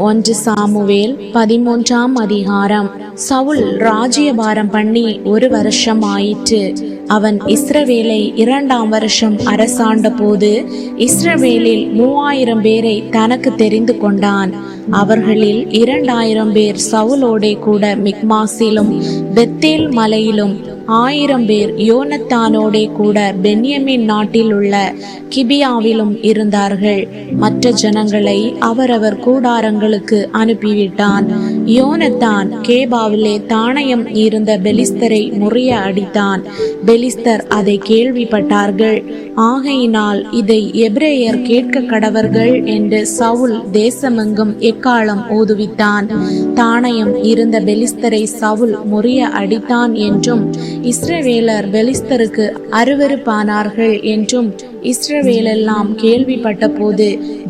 ஒன்று சாமுவேல் பதிமூன்றாம் அதிகாரம். சவுல் ராஜ்யபாரம் பண்ணி ஒரு வருஷம் ஆயிற்று. அவன் இஸ்ரவேலை இரண்டாம் வருஷம் அரசாண்ட போது இஸ்ரவேலில் மூவாயிரம் பேரை தனக்கு தெரிந்து கொண்டான். அவர்களில் இரண்டாயிரம் பேர் சவுலோடே கூட மிக்மாசிலும் பெத்தேல் மலையிலும் ஆயிரம் பேர் யோனத்தானோடே கூட பென்யமின் நாட்டில் உள்ள கிபியாவிலும் இருந்தார்கள். மற்ற ஜனங்களை அவரவர் கூடாரங்களுக்கு அனுப்பிவிட்டான். யோனத்தான் கேபாவிலே தானயம் இருந்த பெலிஸ்தரை முறிய அடித்தான். பெலிஸ்தர் அதை கேள்விப்பட்டார்கள். ஆகையினால் இதை எப்ரேயர் கேட்க கடவர்கள் என்று சவுல் தேசமெங்கும் எக்காலம் ஊதுவித்தான். தானயம் இருந்த பெலிஸ்தரை சவுல் முறிய அடித்தான் என்றும் இஸ்ரவேலர் பெலிஸ்தருக்கு அருவருப்பானார்கள் என்றும் இஸ்ரவேலெல்லாம் கேள்விப்பட்ட போது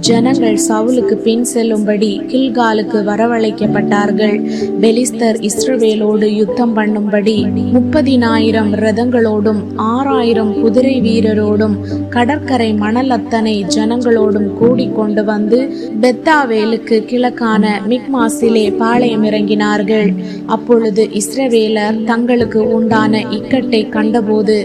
ஜனங்கள் சவுலுக்கு பின் செல்லும்படி கில்காலுக்கு வரவழைக்கப்பட்டார்கள். பெலிஸ்தர் இஸ்ரவேலோடு யுத்தம் பண்ணும்படி முப்பதினாயிரம் ரதங்களோடும் ஆறாயிரம் குதிரை வீரரோடும் கடற்கரை மணல் அத்தனை ஜனங்களோடும் கூடிக்கொண்டு வந்து பெத்தாவேலுக்கு கிழக்கான மிக்மாசிலே பாளையம் இறங்கினார்கள். அப்பொழுது இஸ்ரவேலர் தங்களுக்கு உண்டான இக்கட்டை கண்டபோது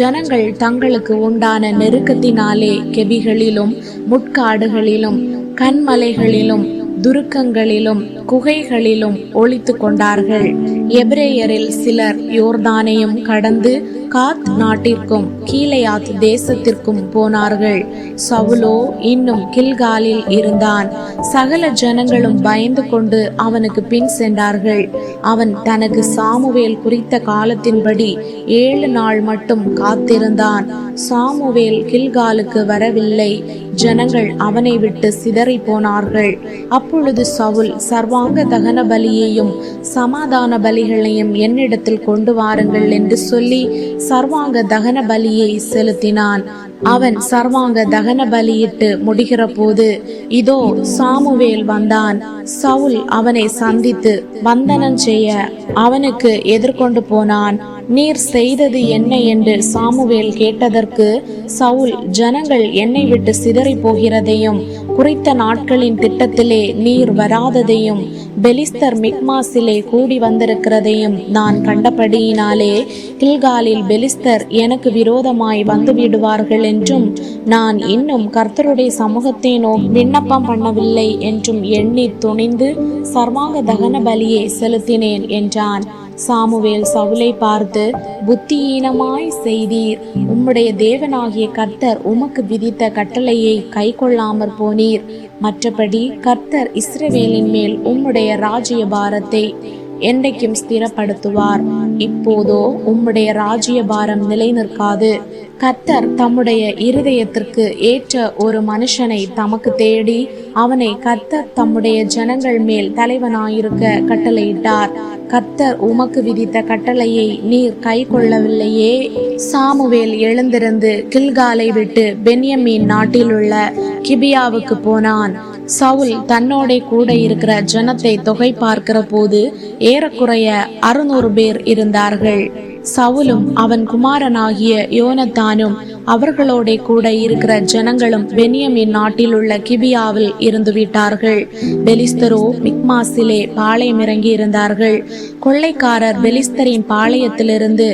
ஜனங்கள் தங்களுக்கு உண்டான நெருக்க நெருக்கத்தினாலே கெபிகளிலும் முட்காடுகளிலும் கண்மலைகளிலும் துருக்கங்களிலும் குகைகளிலும் ஒழித்து கொண்டார்கள். எபிரேயரில் சிலர் யோர்தானையும் கடந்து காத் நாட்டிற்கும் கீழையாத் தேசத்திற்கும் போனார்கள். சவுலோ இன்னும் கில்காலில் இருந்தான். சகல ஜனங்களும் பயந்து கொண்டு அவனுக்கு பின் சென்றார்கள். அவன் தனக்கு சாமுவேல் குறித்த காலத்தின்படி ஏழு நாள் மட்டும் காத்திருந்தான். சாமுவேல் கில்காலுக்கு வரவில்லை. ஜனங்கள் அவனை விட்டு சிதறி போனார்கள். அப்பொழுது சவுல் சர்வாங்க தகன பலியையும் சமாதான பலிகளையும் என்னிடத்தில் கொண்டு வாருங்கள் என்று சொல்லி சர்வாங்க தகன பலியை செலுத்தினான். அவன் சர்வாங்க தகன பலியிட்டு முடிகிற போது இதோ சாமுவேல் வந்தான். சவுல் அவனை சந்தித்து வந்தனம் செய்ய அவனுக்கு எதிர்கொண்டு போனான். நீர் செய்தது என்ன என்று சாமுவேல் கேட்டதற்கு சவுல் ஜனங்கள் என்னை விட்டு சிதறி போகிறதையும் குறித்த நாட்களின் திட்டத்திலே நீர் வராததையும் பெலிஸ்தர் மிக்மாசிலே கூடி வந்திருக்கிறதையும் நான் கண்டபடியினாலே கில்காலில் பெலிஸ்தர் எனக்கு விரோதமாய் வந்து விடுவார்கள் என்றும் நான் இன்னும் கர்த்தருடைய சமூகத்தை நோ விண்ணப்பம் பண்ணவில்லை என்றும் எண்ணி துணிந்து சர்வாங்க தகன பலியை செலுத்தினேன் என்றான். சாமுவேல் சவுலை பார்த்து புத்தியீனமாய் செய்தீர். உம்முடைய தேவனாகிய கர்த்தர் உமக்கு விதித்த கட்டளையை கை கொள்ளாமற் போனீர். மற்றபடி கர்த்தர் இஸ்ரவேலின் மேல் உம்முடைய ராஜ்ய பாரத்தை என்றைக்கும் ஸ்திரப்படுத்துவார். இப்போதோ உம்முடைய ராஜ்ய பாரம் நிலை நிற்காது கர்த்தர் தம்முடைய இருதயத்திற்கு ஏற்ற ஒரு மனுஷனை தமக்கு தேடி அவனை கர்த்தர் தம்முடைய ஜனங்கள் மேல் தலைவனாயிருக்க கட்டளையிட்டார். கர்த்தர் உமக்கு விதித்த கட்டளையை நீர் கை கொள்ளவில்லையே சாமுவேல் எழுந்திருந்து கில்காலை விட்டு பென்யமீன் நாட்டிலுள்ள கிபியாவுக்கு போனான். சவுல் தன்னோட கூட இருக்கிற ஜனத்தை தொகை பார்க்கிற போது ஏறக்குறைய அறுநூறு பேர் இருந்தார்கள். சவுலும் அவன் குமாரனாகிய யோனத்தானும் அவர்களோட கூட இருக்கிற ஜனங்களும் பெனியமின் நாட்டில் உள்ள கிபியாவில் இருந்து விட்டார்கள். பெலிஸ்தரோ மிக்மாசிலே பாளையம் இறங்கி இருந்தார்கள். கொள்ளைக்காரர் பெலிஸ்தரின் பாளையத்திலிருந்து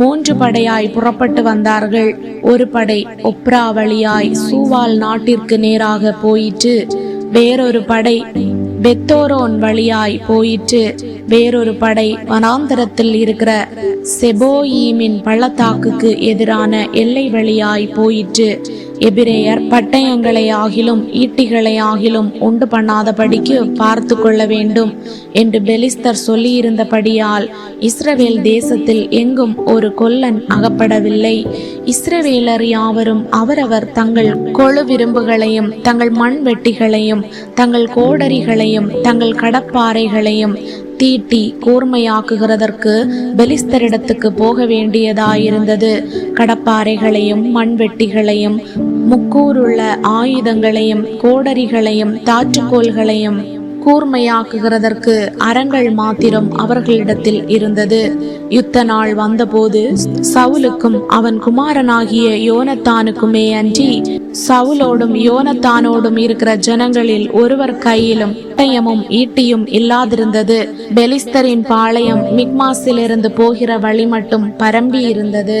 மூன்று படையாய் புறப்பட்டு வந்தார்கள். ஒரு படை ஒப்ரா வழியாய் சூவால் நாட்டிற்கு நேராக போயிற்று. வேறொரு படை பெத்தோரோன் வழியாய் போயிற்று. வேறொரு படை வனாந்தரத்தில் இருக்கிற செபோயீமின் பள்ளத்தாக்குக்கு எதிரான எல்லை வழியாய் போயிற்று. எபிரேயர் பட்டயங்களை ஆகிலும் ஈட்டிகளை ஆகிலும் உண்டு பண்ணாதபடிக்கு பார்த்து கொள்ள வேண்டும் என்று பெலிஸ்தர் சொல்லியிருந்தபடியால் இஸ்ரவேல் தேசத்தில் எங்கும் ஒரு கொல்லன் அகப்படவில்லை. இஸ்ரவேலர் யாவரும் அவரவர் தங்கள் கொழு விரும்புகளையும் தங்கள் மண் வெட்டிகளையும் தங்கள் கோடரிகளையும் தங்கள் கடப்பாறைகளையும் தீட்டி கூர்மையாக்குகிறதற்கு பெலிஸ்தரிடத்துக்கு போக வேண்டியதாயிருந்தது. கடப்பாறைகளையும் மண்வெட்டிகளையும் முக்கூருள்ள ஆயுதங்களையும் கோடரிகளையும் தாற்றுக்கோள்களையும் கூர்மையாக்குகிறதற்கு அறங்கள் மாத்திரம் அவர்களிடத்தில் இருந்தது. யுத்த நாள் வந்தபோது சவுலுக்கும் அவன் குமாரனாகிய யோனத்தானுக்குமே அன்றி சவுலோடும் யோனத்தானோடும் இருக்கிற ஜனங்களில் ஒருவர் கையிலும் பட்டயமும் ஈட்டியும் இல்லாதிருந்தது. பெலிஸ்தரின் பாளையம் மிக்மாஸிலிருந்து போகிற வழி மட்டும் பரம்பி இருந்தது